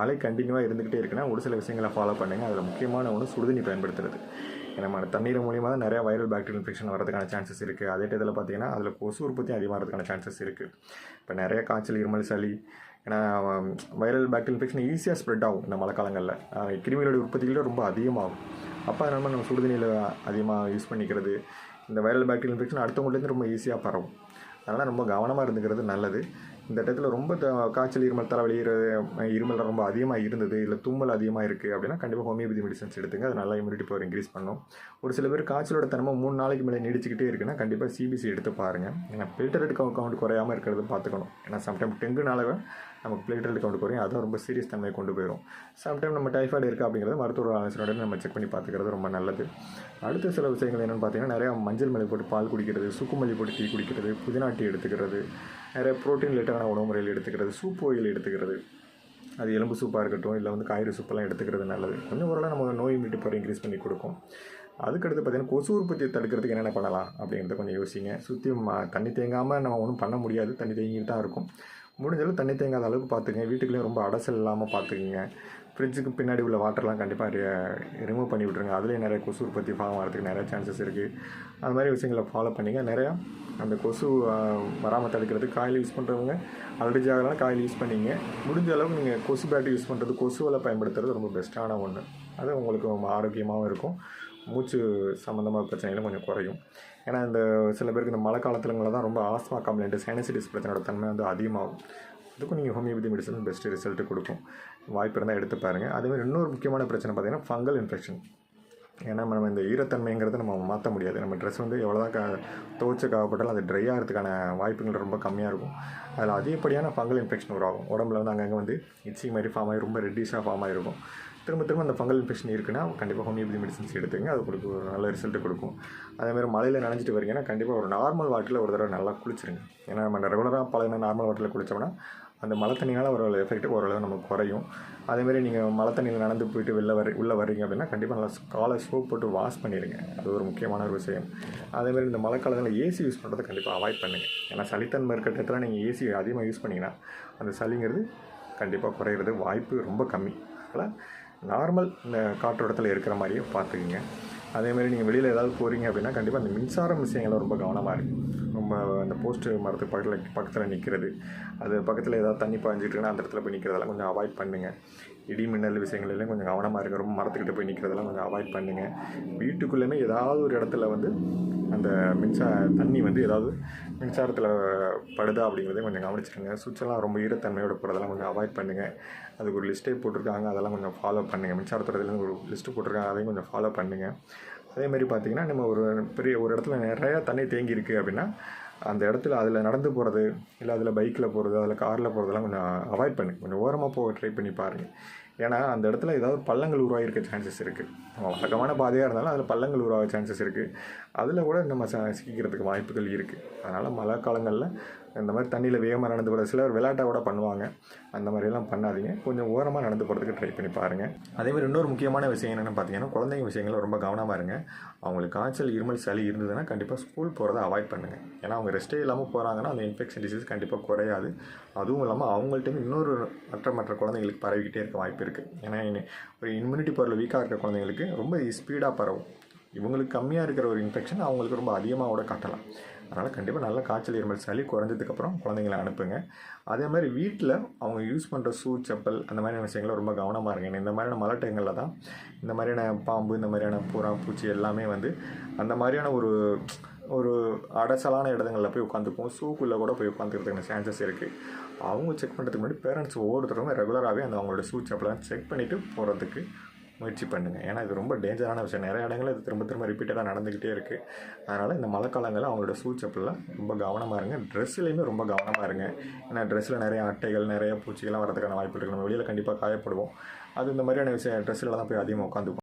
மழை கண்டினியூவாக இருந்துக்கிட்டே இருக்குன்னா ஒரு சில விஷயங்களை ஃபாலோ பண்ணுங்கள் அதில் முக்கியமான ஒன்று சுடுதண்ணி பயன்படுத்துறது. ஏன்னா நம்ம தண்ணீர் மூலியமாக தான் நிறையா வைரல் பாக்டீரியல் இன்ஃபெக்ஷன் வரதுக்கான சான்சஸ் இருக்குது அதே டயத்தில் பார்த்தீங்கன்னா அதில் கொசு உற்பத்தி அதிகமாகிறதுக்கான சான்சஸ் இருக்குது இப்போ நிறைய காய்ச்சல் இருமல் சளி ஏன்னா வைரல் பாக்டீரியல் இன்ஃபெக்ஷன் ஈஸியாக ஸ்ப்ரெட் ஆகும் இந்த மழை காலங்களில். கிருமிகளோட உற்பத்திகளும் ரொம்ப அதிகமாகும். அப்போ அதனால நம்ம சுடுதண்ணியில் அதிகமாக யூஸ் பண்ணிக்கிறது இந்த வைரல் பாக்டீரியல் இன்ஃபெக்ஷன் அடுத்தவங்கள்டேருந்து ரொம்ப ஈஸியாக பரவும். அதனால் ரொம்ப கவனமாக இருந்துக்கிறது நல்லது. இந்த இடத்துல ரொம்ப த- காய்ச்சல் இருமல் தலைவலி இருமல் ரொம்ப அதிகமாக இருந்தது. இல்லை தும்மல் அதிகமாக இருக்குது அப்படின்னா கண்டிப்பாக ஹோமியோபதி மெடிசன்ஸ் எடுத்துங்க. அது நல்லா இம்யூனிட்டி பவர் இன்க்ரீஸ் பண்ணும். ஒரு சில பேர் காய்ச்சலோட தன்மை மூணு நாளைக்கு மேலே நீடிச்சுக்கிட்டே இருக்குன்னா கண்டிப்பாக சிபிசி எடுத்து பாருங்கள் ஏன்னா பிளேட்டட் கவுண்ட் குறையாமல் இருக்கிறது பார்த்துக்கணும். ஏன்னா சம்டைம் டெங்குனால நமக்கு பிளேட்டட் கவுண்ட் குறையும். அதுவும் ரொம்ப சீரியஸ் தன்மையை கொண்டு போயிடும் சம்டைம் நம்ம டைஃபாய்டு இருக்கா அப்படிங்கிறது மருத்துவ ஆலோசனையோட நம்ம செக் பண்ணி பார்த்துக்கிறது ரொம்ப நல்லது. அடுத்த சில விஷயங்கள் என்னென்னு பார்த்தீங்கன்னா நிறையா மஞ்சள் மல்லி போட்டு பால் குடிக்கிறது சுக்குமல்லி போட்டு டீ குடிக்கிறது புதினா டீ எடுத்துக்கிறது நிறைய ப்ரோட்டீன் ரிலேட்டடான உணவு முறையில் எடுத்துக்கிறது சூப் வகையில் எடுத்துக்கிறது. அது எலும்பு சூப்பாக இருக்கட்டும் இல்லை வந்து காய்கறி சூப்பெல்லாம் எடுத்துக்கிறது நல்லது. கொஞ்சம் ஓரளவு நம்ம நோய் மீட்டு பவர் இன்க்ரீஸ் பண்ணி கொடுக்கும். அதுக்கடுத்து பார்த்தீங்கன்னா கொசு உற்பத்தியை தடுக்கிறதுக்கு என்னென்ன பண்ணலாம் அப்படிங்கிறத கொஞ்சம் யோசிங்க. சுற்றி தண்ணி தேங்காமல் நம்ம ஒன்றும் பண்ண முடியாது. தண்ணி தேங்கிட்டு தான் இருக்கும். முடிஞ்சளவு தண்ணி தேங்காத அளவுக்கு பார்த்துக்கங்க வீட்டுக்குள்ளேயும் ரொம்ப அடைசல் இல்லாமல் பார்த்துக்குங்க ஃப்ரிட்ஜுக்கு பின்னாடி உள்ள வாட்டர்லாம் கண்டிப்பாக ரிமூவ் பண்ணி விட்ருங்க அதுலேயும் நிறைய கொசு உற்பத்தி ஃபார்ம் ஆகிறதுக்கு நிறையா சான்சஸ் இருக்குது அது மாதிரி விஷயங்களை ஃபாலோ பண்ணிங்க. நிறையா அந்த கொசு வராமல் தடுக்கிறதுக்கு காயில் யூஸ் பண்ணுறவங்க அலர்ஜி ஆகலாம் காயில் யூஸ் பண்ணிங்க. முடிஞ்ச அளவுக்கு நீங்கள் கொசு பேட்டு யூஸ் பண்ணுறது கொசு வலை பயன்படுத்துறது ரொம்ப பெஸ்ட்டான ஒன்று அது உங்களுக்கு ரொம்ப ஆரோக்கியமாகவும் இருக்கும். மூச்சு சம்மந்தமாக பிரச்சனைகளும் கொஞ்சம் குறையும். ஏன்னா இந்த சில பேருக்கு இந்த மழை காலத்துலங்களில் தான் ரொம்ப ஆஸ்மா கம்ப்ளைண்ட்டு சைனசிட்டிஸ் பிரச்சனையோட தன்மை வந்து அதிகமாகும். அதுக்கும் நீங்கள் ஹோமியோபதி மெடிசன் பெஸ்ட் ரிசல்ட் கொடுக்கும். வாய்ப்பு இருந்தால் எடுத்து பாருங்கள் அதேமாதிரி இன்னொரு முக்கியமான பிரச்சனை பார்த்தீங்கன்னா ஃபங்கல் இன்ஃபெக்ஷன் ஏன்னா நம்ம இந்த ஈரத்தன்மைங்கிறத நம்ம மாற்ற முடியாது. நம்ம ட்ரெஸ் வந்து எவ்வளோதான் கா க துவச்ச காவப்பட்டாலும் அது ட்ரை ஆகிறதுக்கான வாய்ப்புகள் ரொம்ப கம்மியாக இருக்கும். அதில் அதிகப்படியான ஃபங்கல் இன்ஃபெக்ஷன் உருவாகும். உடம்புல வந்து அங்கங்கே வந்து இச்சி மாதிரி ஃபார்ம் ஆகி ரொம்ப ரெட்டிஷாக ஃபார்ம் ஆகிருக்கும் திரும்ப திரும்ப அந்த ஃபங்கல் இன்ஃபெக்ஷன் இருக்குன்னா கண்டிப்பாக ஹோமியோபதி மெடிசன்ஸ் எடுத்துங்க அது உங்களுக்கு ஒரு நல்ல ரிசல்ட் கொடுக்கும். அதேமாதிரி மழையில் நனைஞ்சிட்டு வரீங்கன்னா கண்டிப்பாக ஒரு நார்மல் வாட்டரில் ஒரு தடவை நல்லா குளிச்சிருங்க. ஏன்னா நம்ம ரெகுலராக பழகின நார்மல் வாட்டரில் குளித்தோம்னா அந்த மழை தண்ணியால் வர எஃபெக்ட் ஓரளவு நமக்கு குறையும். அதேமாரி நீங்கள் மழை தண்ணியில் நடந்து போயிட்டு வெளில வர உள்ளே வர்றீங்க அப்படின்னா கண்டிப்பாக நல்லா காலை சோப் போட்டு வாஷ் பண்ணிடுங்க அது ஒரு முக்கியமான ஒரு விஷயம். அதேமாரி இந்த மழை காலத்தில் ஏசி யூஸ் பண்ணுறதை கண்டிப்பாக அவாய்ட் பண்ணுங்கள் ஏன்னா சளித்தன்மை இருக்கிற இடத்துல நீங்கள் ஏசி அதிகமாக யூஸ் பண்ணிங்கன்னா அந்த சளிங்கிறது கண்டிப்பாக குறையிறது வாய்ப்பு ரொம்ப கம்மி. அதனால் நார்மல் இந்த காற்றோட்டத்தில் இருக்கிற மாதிரியே பார்த்துக்குங்க. அதேமாதிரி நீங்கள் வெளியில் ஏதாவது போகிறீங்க அப்படின்னா கண்டிப்பாக அந்த மின்சாரம் விஷயங்கள்லாம் ரொம்ப கவனமாக இருக்குது அந்த போஸ்ட்டு மரத்துக்கு பக்கத்தில் பக்கத்தில் நிற்கிறது அது பக்கத்தில் ஏதாவது தண்ணி பாய்ஞ்சிட்டுருக்குன்னா அந்த இடத்துல போய் நிற்கிறதெல்லாம் கொஞ்சம் அவாய்ட் பண்ணுங்கள் இடி மின்னல் விஷயங்கள்லாம் கொஞ்சம் கவனமாக இருக்க ரொம்ப மரத்துக்கிட்ட போய் நிற்கிறதெல்லாம் கொஞ்சம் அவாய்ட் பண்ணுங்கள் வீட்டுக்குள்ளேயுமே ஏதாவது ஒரு இடத்துல வந்து அந்த மின்சார தண்ணி வந்து ஏதாவது மின்சாரத்தில் படுதா அப்படிங்கிறதையும் கொஞ்சம் கவனிச்சிருங்க சுவிட்செல்லாம் ரொம்ப ஈரத்தன்மையோட போகிறதெல்லாம் கொஞ்சம் அவாய்ட் பண்ணுங்கள் அதுக்கு ஒரு லிஸ்ட்டே போட்டிருக்காங்க. அதெல்லாம் கொஞ்சம் ஃபாலோ பண்ணுங்கள் மின்சாரத்துறையிலேருந்து ஒரு லிஸ்ட்டு போட்டிருக்காங்க. அதையும் கொஞ்சம் ஃபாலோ பண்ணுங்கள் அதேமாதிரி பார்த்தீங்கன்னா நம்ம ஒரு பெரிய ஒரு இடத்துல நிறையா தண்ணி தேங்கியிருக்கு அப்படின்னா அந்த இடத்துல அதில் நடந்து போகிறது இல்லை அதில் பைக்கில் போகிறது அதில் காரில் போகிறதெல்லாம் கொஞ்சம் அவாய்ட் பண்ணுங்க கொஞ்சம் ஓரமாக போக ட்ரை பண்ணி பாருங்கள் ஏன்னா அந்த இடத்துல ஏதாவது பள்ளங்கள் உருவாகிருக்க சான்சஸ் இருக்குது நம்ம வழக்கமான பாதையாக இருந்தாலும் அதில் பள்ளங்கள் உருவாக சான்சஸ் இருக்குது அதில் கூட நம்ம ச சிக்கிக்கிறதுக்கு வாய்ப்புகள் இருக்குது அதனால் மழை காலங்களில் இந்த மாதிரி தண்ணியில் வேகமாக நடந்து போகிற சிலர் விளையாட்டாக கூட பண்ணுவாங்க. அந்த மாதிரியெல்லாம் பண்ணாதீங்க. கொஞ்சம் ஓரமாக நடந்து போகிறதுக்கு ட்ரை பண்ணி பாருங்கள் அதேமாதிரி இன்னொரு முக்கியமான விஷயம் என்னென்னு பார்த்தீங்கன்னா குழந்தைங்க விஷயங்கள் ரொம்ப கவனமாக இருங்க. அவங்களுக்கு காய்ச்சல் இருமல் சளி இருந்ததுன்னா கண்டிப்பாக ஸ்கூல் போகிறத அவாய்ட் பண்ணுங்கள் ஏன்னா அவங்க ரெஸ்ட்டே இல்லாமல் போகிறாங்கன்னா அந்த இன்ஃபெக்ஷன் டிசீஸ் கண்டிப்பாக குறையாது. அதுவும் இல்லாமல் அவங்கள்ட்ட இன்னொரு மற்ற மற்ற குழந்தைங்களுக்கு பரவிக்கிட்டே இருக்க வாய்ப்பு இருக்குது ஏன்னா ஒரு இம்யூனிட்டி பவரில் வீக்காக இருக்கிற குழந்தைங்களுக்கு ரொம்ப ஸ்பீடாக பரவும். இவங்களுக்கு கம்மியாக இருக்கிற ஒரு இன்ஃபெக்ஷன் அவங்களுக்கு ரொம்ப அதிகமாக கூட காட்டலாம். அதனால் கண்டிப்பாக நல்ல காய்ச்சல் இருமல் சளி குறைஞ்சதுக்கப்புறம் குழந்தைங்கள அனுப்புங்க. அதே மாதிரி வீட்டில் அவங்க யூஸ் பண்ணுற ஷூ செப்பல் அந்த மாதிரியான விஷயங்களை ரொம்ப கவனமாக இருங்க. இந்த மாதிரியான மழை டைங்களில் தான் இந்த மாதிரியான பாம்பு இந்த மாதிரியான புறா பூச்சி எல்லாமே வந்து அந்த மாதிரியான ஒரு ஒரு அடைசலான இடங்களில் போய் உட்காந்துக்கும் ஷூக்குள்ளே கூட போய் உட்காந்துக்கிறதுக்கான சான்சஸ் இருக்குது அவங்க செக் பண்ணுறதுக்கு முன்னாடி பேரண்ட்ஸ் ஒவ்வொருத்தருமே ரெகுலராகவே அந்த அவங்களோட ஷூ செப்பலாம் செக் பண்ணிவிட்டு போகிறதுக்கு முயற்சி பண்ணுங்கள் ஏன்னா இது ரொம்ப டேஞ்சரான விஷயம். நிறைய இடங்களில் இது திரும்ப திரும்ப ரிப்பீட்டடாக நடந்துக்கிட்டே இருக்குது அதனால் இந்த மழை காலங்களில் அவங்களோட ஷூ செப்பலில் ரொம்ப கவனமாக இருங்க. ட்ரெஸ்ஸுலேயுமே ரொம்ப கவனமாக இருங்க. ஏன்னா ட்ரெஸ்ஸில் நிறைய அட்டைகள் நிறைய பூச்சிகள்லாம் வரதுக்கான வாய்ப்பு இருக்குது நம்ம வெளியில் கண்டிப்பாக காயப்படுவோம். அது இந்த மாதிரியான விஷயம் ட்ரெஸ்ஸில் தான் போய் அதிகமாக உட்காந்துப்போம்